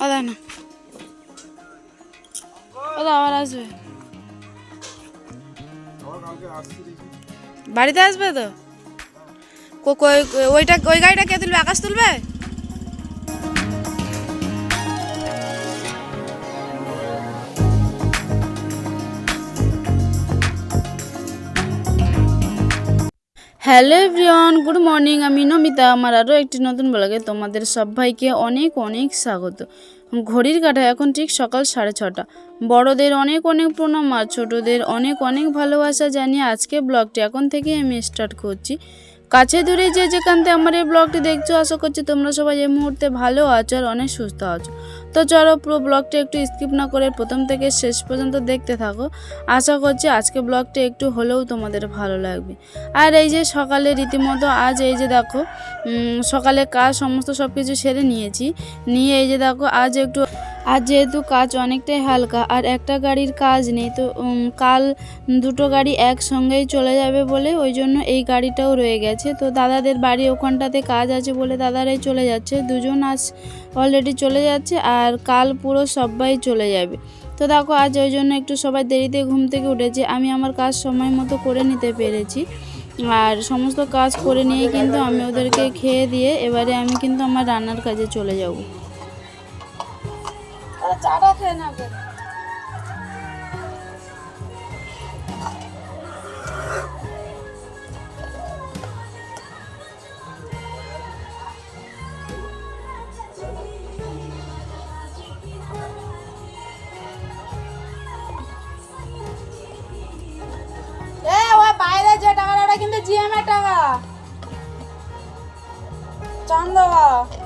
ও দেখ না ও তো আবার আসবে। বাড়িতে আসবে তো? ওইটা ওই গাড়িটা কে তুলবে? আকাশ তুলবে? Hello everyone, good morning. আমি নমিতা। আমার আরও একটি নতুন ব্লগে তোমাদের সবাইকে অনেক অনেক স্বাগত। ঘড়ির কাটা এখন ঠিক সকাল সাড়ে ছটা। বড়দের অনেক অনেক প্রণাম আর ছোটোদের অনেক অনেক ভালোবাসা জানিয়ে আজকে ব্লগটি এখন থেকে আমি স্টার্ট করছি। কাছে দূরে যে যেখানতে আমার এই ব্লগটি দেখছ, আশা করছি তোমরা সবাই এই মুহূর্তে ভালো আছো আর অনেক সুস্থ আছো। তো চলো পুরো ব্লগটা একটু স্কিপ না করে প্রথম থেকে শেষ পর্যন্ত দেখতে থাকো। আশা করছি আজকে ব্লগটা একটু হলেও তোমাদের ভালো লাগবে। আর এই যে সকালে রীতিমতো আজ এই যে দেখো সকালে কাজ সমস্ত সব কিছু সেরে নিয়েছি। নিয়ে এই যে দেখো, আজ একটু আজ যেহেতু কাজ অনেকটাই হালকা আর একটা গাড়ির কাজ নেই, তো কাল দুটো গাড়ি একসঙ্গেই চলে যাবে বলে ওই জন্য এই গাড়িটাও রয়ে গেছে। তো দাদাদের বাড়ি ওখানটাতে কাজ আছে বলে দাদারাই চলে যাচ্ছে। দুজন আজ অলরেডি চলে যাচ্ছে আর কাল পুরো সবাই চলে যাবে। তো দেখো, আজ ওই জন্য একটু সবাই দেরিতে ঘুম থেকে উঠেছে। আমি আমার কাজ সময় মতো করে নিতে পেরেছি। আর সমস্ত কাজ করে নিয়ে কিন্তু আমি ওদেরকে খেয়ে দিয়ে এবারে আমি কিন্তু আমার রান্নার কাজে চলে যাব। চাটা খেয়ে না এ ওই বাইরে যে টাকাটা ওটা কিন্তু জিএম এর টাকা চান দেওয়া ও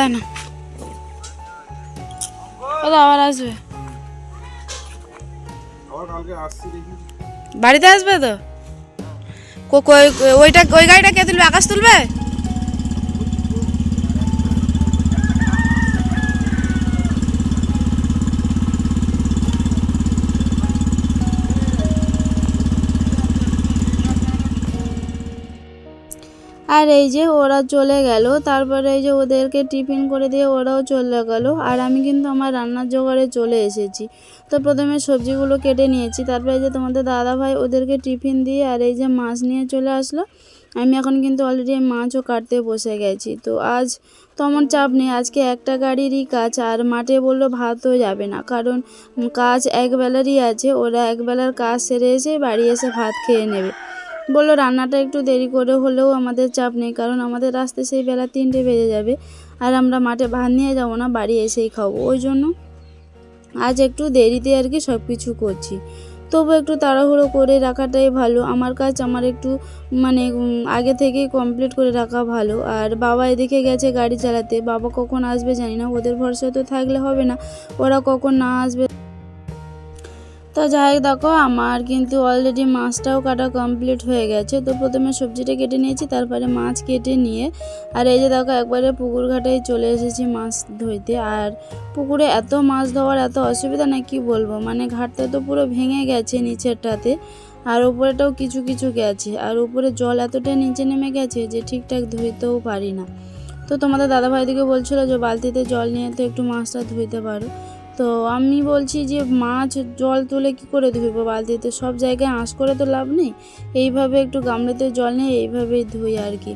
দেখ না ও তো আবার আসবে বাড়িতে আসবে তো? ওইটা ওই গাড়িটা কে তুলবে? আকাশ তুলবে? আর এই যে ওরা চলে গেল, তারপরে এই যে ওদেরকে টিফিন করে দিয়ে ওরাও চলে গেল। আর আমি কিন্তু আমার রান্নার জোগাড়ে চলে এসেছি। তো প্রথমে সবজিগুলো কেটে নিয়েছি, তারপরে এই যে তোমাদের দাদা ভাই ওদেরকে টিফিন দিয়ে আর এই যে মাছ নিয়ে চলে আসলো। আমি এখন কিন্তু অলরেডি মাছও কাটতে বসে গেছি। তো আজ তেমন চাপ নেই, আজকে একটা গাড়িরই কাজ, আর মাঠে বলল ভাতও যাবে না। কারণ কাজ একবেলারই আছে, ওরা একবেলার কাজ সেরে এসে বাড়ি এসে ভাত খেয়ে নেবে। বলল, রান্নাটা একটু দেরি করে হলেও আমাদের চাপ নেই, কারণ আমাদের আসতে সেই বেলা তিনটে বেজে যাবে। আর আমরা মাঠে ভাত নিয়ে যাব না, বাড়ি এসেই খাব। ওই জন্য আজ একটু দেরিতে আর কি সব কিছু করছি। তবু একটু তাড়াহুড়ো করে রাখাটাই ভালো। আমার কাজ আমার একটু মানে আগে থেকেই কমপ্লিট করে রাখা ভালো। আর বাবা এদিকে গেছে গাড়ি চালাতে। বাবা কখন আসবে জানি না, ওদের ভরসা তো থাকলে হবে না। ওরা কখন না আসবে তো যাই হোক দেখো, আমার কিন্তু অলরেডি মাছটাও কাটা কমপ্লিট হয়ে গেছে। তো প্রথমে সবজিটা কেটে নিয়েছি, তারপরে মাছ কেটে নিয়ে, আর এই যে দেখো, একবারে পুকুর ঘাটেই চলে এসেছি মাছ ধরতে। আর পুকুরে এত মাছ ধোয়ার এত অসুবিধা না, কি বলব? মানে ঘাটটা তো পুরো ভেঙে গেছে নিচেরটাতে, আর উপরেটাও কিছু কিছু গেছে। আর উপরে জল এতটা নিচে নেমে গেছে যে ঠিকঠাক ধুইতেও পারি না। তো তোমাদের দাদাভাই দিকে বলছিল যে, বালতিতে জল নিয়ে তো একটু মাছটা ধুইতে পারো। তো আমি বলছি যে মাছ জল তুলে কি করে ধুইবো বালতিতে সব জায়গায় আঁশ করে তো লাভ নেই। এইভাবে একটু গামলিতে জল নিয়ে এইভাবেই ধুই আর কি।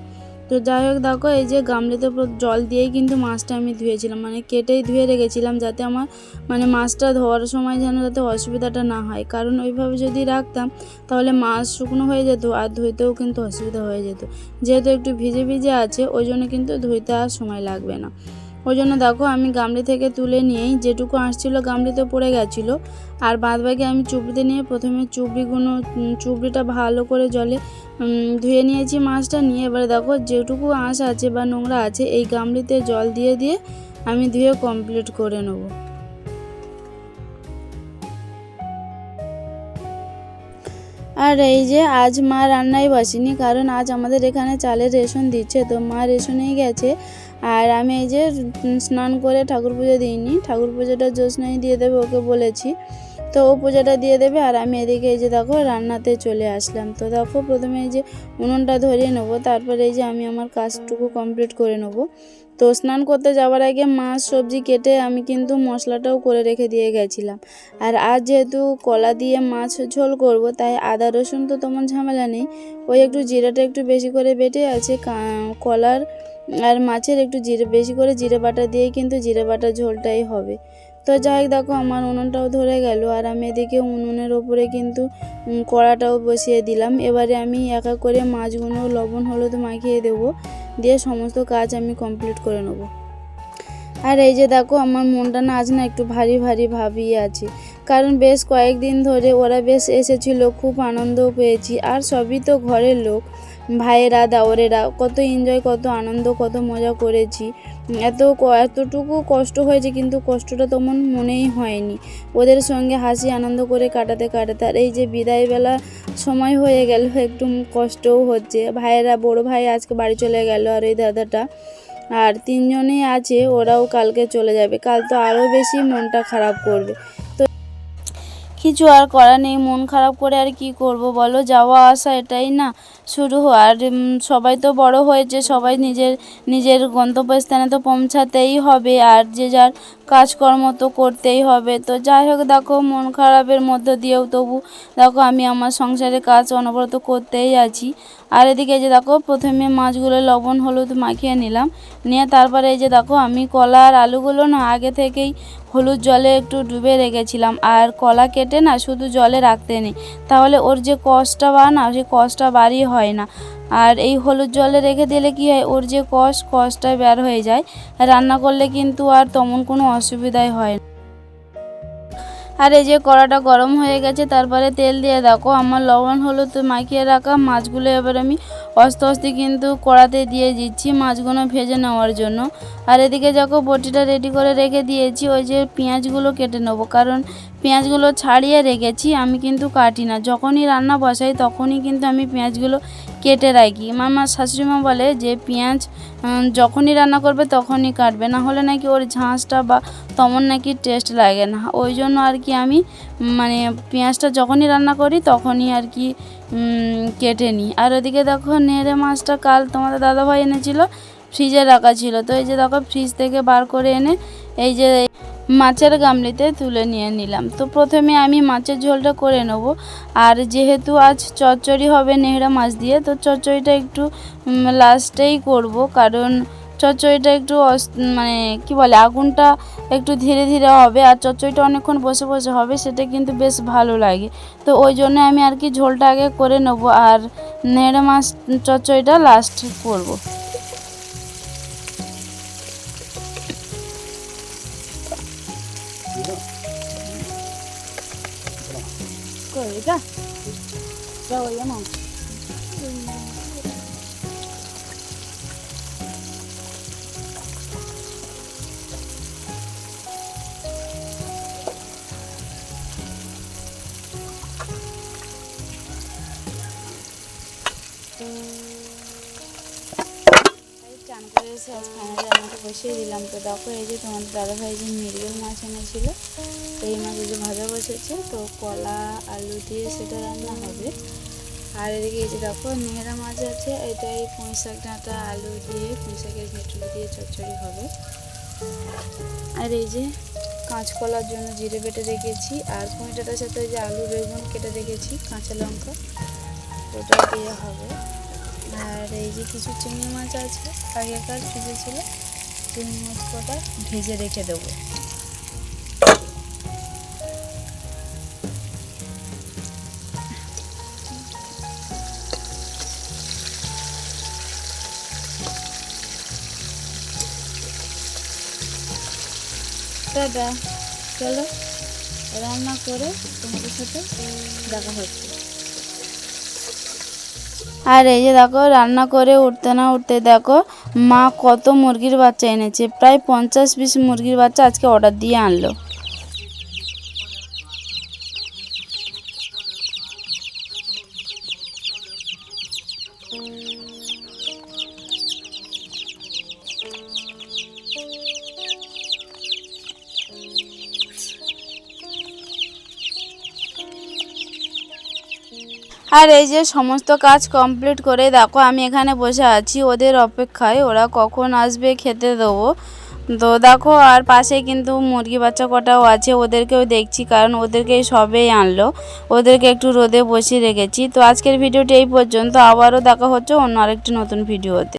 তো যাই হোক, দেখো, এই যে গামলিতে জল দিয়েই কিন্তু মাছটা আমি ধুয়েছিলাম। মানে কেটেই ধুয়ে রেখেছিলাম যাতে আমার মানে মাছটা ধোয়ার সময় যেন যাতে অসুবিধাটা না হয়। কারণ ওইভাবে যদি রাখতাম, তাহলে মাছ শুকনো হয়ে যেত আর ধুইতেও কিন্তু অসুবিধা হয়ে যেত। যেহেতু একটু ভিজে ভিজে আছে, ওই জন্য কিন্তু ধুইতে আর সময় লাগবে না। ওই জন্য দেখো আমি গামলি থেকে তুলে নিয়েই যেটুকু আসছিল গামলিতে পড়ে গেছিল। আর বাদ বাকি আমি চুবড়িতে নিয়ে প্রথমে চুবড়িগুলো চুবড়িটা ভালো করে জলে ধুয়ে নিয়েছি মাছটা। নিয়ে এবারে দেখো যেটুকু আঁশ আছে বা নোংরা আছে এই গামলিতে জল দিয়ে দিয়ে আমি ধুয়ে কমপ্লিট করে নেব। আর এই যে আজ মা রান্নায় বসেনি, কারণ আজ আমাদের এখানে চালের রেশন দিচ্ছে, তো মা রেশনেই গেছে। আর আমি এই যে স্নান করে ঠাকুর পুজো দিইনি, ঠাকুর পুজোটা জ্যোৎস্নাই দিয়ে দেবে ওকে বলেছি। তো ও পূজাটা দিয়ে দেবে আর আমি এদিকে এই যে দেখো রান্নাতে চলে আসলাম। তো দেখো প্রথমে এই যে উনুনটা ধরিয়ে নেব, তারপরে এই যে আমি আমার কাজটুকু কমপ্লিট করে নেব। তো স্নান করতে যাওয়ার আগে মাছ সবজি কেটে আমি কিন্তু মশলাটাও করে রেখে দিয়ে গেছিলাম। আর আজ যেহেতু কলা দিয়ে মাছ ঝোল করব, তাই আদা রসুন তো তেমন ঝামেলা নেই। ওই একটু জিরাটা একটু বেশি করে বেটে আছে কলার আর মাছের একটু জিরে, বেশি করে জিরে বাটা দিয়ে কিন্তু জিরে বাটা ঝোলটাই হবে। তো যাই হোক, দেখো আমার উনুনটাও ধরে গেল আর আমি এদিকে উনুনের ওপরে কিন্তু কড়াটাও বসিয়ে দিলাম। এবারে আমি একা করে মাছগুলো লবণ, হলুদ মাখিয়ে দেবো। দিয়ে সমস্ত কাজ আমি কমপ্লিট করে নেব। আর এই যে দেখো, আমার মনটা না আজ না একটু ভারী ভারী ভাবই আছে। কারণ বেশ কয়েকদিন ধরে ওরা বেশ এসেছিল, খুব আনন্দও পেয়েছি। আর সবই তো ঘরের লোক। ভাইয়েরা দাওরেরা কত এনজয় কত আনন্দ, কত মজা করেছি। এত এতটুকু কষ্ট হয়েছে কিন্তু কষ্টটা তেমন মনেই হয়নি। ওদের সঙ্গে হাসি, আনন্দ করে কাটাতে কাটাতে। আর এই যে বিদায়বেলা সময় হয়ে গেল, একটু কষ্টও হচ্ছে। ভাইয়েরা, বড় ভাই আজকে বাড়ি চলে গেল আর ওই দাদাটা। আর তিনজনেই আছে, ওরাও কালকে চলে যাবে। কাল তো আরও বেশি মনটা খারাপ করবে। কিছু আর করা নেই, মন খারাপ করে আর কি করব বলো যাওয়া আসা এটাই না, শুরু। আর সবাই তো বড় হয়েছে, সবাই নিজের নিজের গন্তব্যস্থানে তো পৌঁছাতেই হবে, আর যে যার কাজকর্ম তো করতেই হবে তো যাই হোক, দেখো, মন খারাপের মধ্য দিয়েও তবু, দেখো, আমি আমার সংসারে কাজ অনবরত করতেই আছি আর এদিকে যে দেখো, প্রথমে মাছগুলো লবণ, হলুদ মাখিয়ে নিলাম। নিয়ে তারপরে এই যে দেখো, আমি কলা আর আলুগুলো না আগে থেকেই হলুদ জলে একটু ডুবে রেখেছিলাম। আর কলা কেটে না শুধু জলে রাখতে নেই। তাহলে ওর যে কষটা বা না, সেই কষটা বাড়ি হয় না। আর এই হলুদ জলে রেখে দিলে কি হয়, ওর যে কষ কষটা বের হয়ে যায়। রান্না করলে কিন্তু আর তেমন কোনো অসুবিধাই হয় না। আর এই যে কড়াটা গরম হয়ে গেছে, তারপরে তেল দিয়ে দেখো, আমার লবণ, হলুদ মাখিয়ে রাখা মাছগুলো এবার আমি আস্তে আস্তে কিন্তু কড়াতে দিয়ে দিচ্ছি মাছগুলো ভেজে নেওয়ার জন্য। আর এদিকে দেখো, বটিটা রেডি করে রেখে দিয়েছি, ওই যে পেঁয়াজগুলো কেটে নেব। কারণ পেঁয়াজগুলো ছাড়িয়ে রেখেছি, আমি কিন্তু কাটি না। যখনই রান্না বসাই, তখনই কিন্তু আমি পেঁয়াজগুলো কেটে রাখি। আমার মা শাশুড়ি মা বলে যে, পেঁয়াজ যখনই রান্না করবে তখনই কাটবে। না হলে নাকি ওর ঝাঁসটা বা তেমন নাকি টেস্ট লাগে না। ওই জন্য আর কি আমি মানে পেঁয়াজটা যখনই রান্না করি তখনই আর কি কেটে নিই। আর ওদিকে দেখো, নেড়ে মাছটা কাল তোমাদের দাদাভাই এনেছিল, ফ্রিজে রাখা ছিল। তো এই যে দেখো, ফ্রিজ থেকে বার করে এনে, এই যে মাছের গামলিতে তুলে নিয়ে নিলাম। তো প্রথমে আমি মাছের ঝোলটা করে নেব। আর যেহেতু আজ চচ্চড়ি হবে নেহড়া মাছ দিয়ে, তো চচ্চড়িটা একটু লাস্টেই করব। কারণ চচ্চড়িটা একটু মানে কি বলে, আগুনটা একটু ধীরে ধীরে হবে আর চচ্চড়িটা অনেকক্ষণ বসে বসে হবে, সেটা কিন্তু বেশ ভালো লাগে। তো ওই জন্য আমি আর কি ঝোলটা আগে করে নেব। আর নেড়ে মাছ, চচ্চড়িটা লাস্ট করব। Cười cái! চান করে এসে আজ ফাইনালি আমাকে বসিয়ে দিলাম। তো দেখো, এই যে তোমাদের দাদাভাই যে মৃগেল মাছ এনেছিল তো এই মাছ যে ভাজা বসেছে, তো কলা, আলু দিয়ে সেটা রান্না হবে। আর এদিকে এই যে দেখো, নেহরা মাছ আছে, এটাই পুঁই শাক ডাঁটা, আলু দিয়ে, পুঁই শাকের ঘেটুলি দিয়ে চচ্চড়ি হবে। আর এই যে কাঁচকলার জন্য জিরে বেটে রেখেছি, আর পুঁই কুঁইটাটার সাথে যে আলু বেগুন কেটে রেখেছি, কাঁচা লঙ্কা, ওটা দিয়ে হবে। আর এই যে কিছু চিংড়ি মাছ আছে, আগেকার ফ্রিজে ছিল, চিংড়ি মাছ কটা ভেজে রেখে দেবো। দাদা, চলো, রান্না করে তোমাদের সাথে দেখা হচ্ছে। আর এই যে দেখো, রান্না করে উঠতে না উঠতে দেখো, মা কত মুরগির বাচ্চা এনেছে। প্রায় পঞ্চাশ পিস মুরগির বাচ্চা আজকে অর্ডার দিয়ে আনলো। আর এই যে সমস্ত কাজ কমপ্লিট করে দেখো, আমি এখানে বসে আছি, ওদের অপেক্ষায় ওরা কখন আসবে খেতে দেবো। তো দেখো, আর পাশে কিন্তু মুরগি বাচ্চা কটাও আছে, ওদেরকেও দেখছি, কারণ ওদেরকে সবেই আনলো। ওদেরকে একটু রোদে বসিয়ে রেখেছি। তো আজকের ভিডিওটি এই পর্যন্ত, আবারও দেখা হচ্ছে অন্য আরেকটি নতুন ভিডিওতে।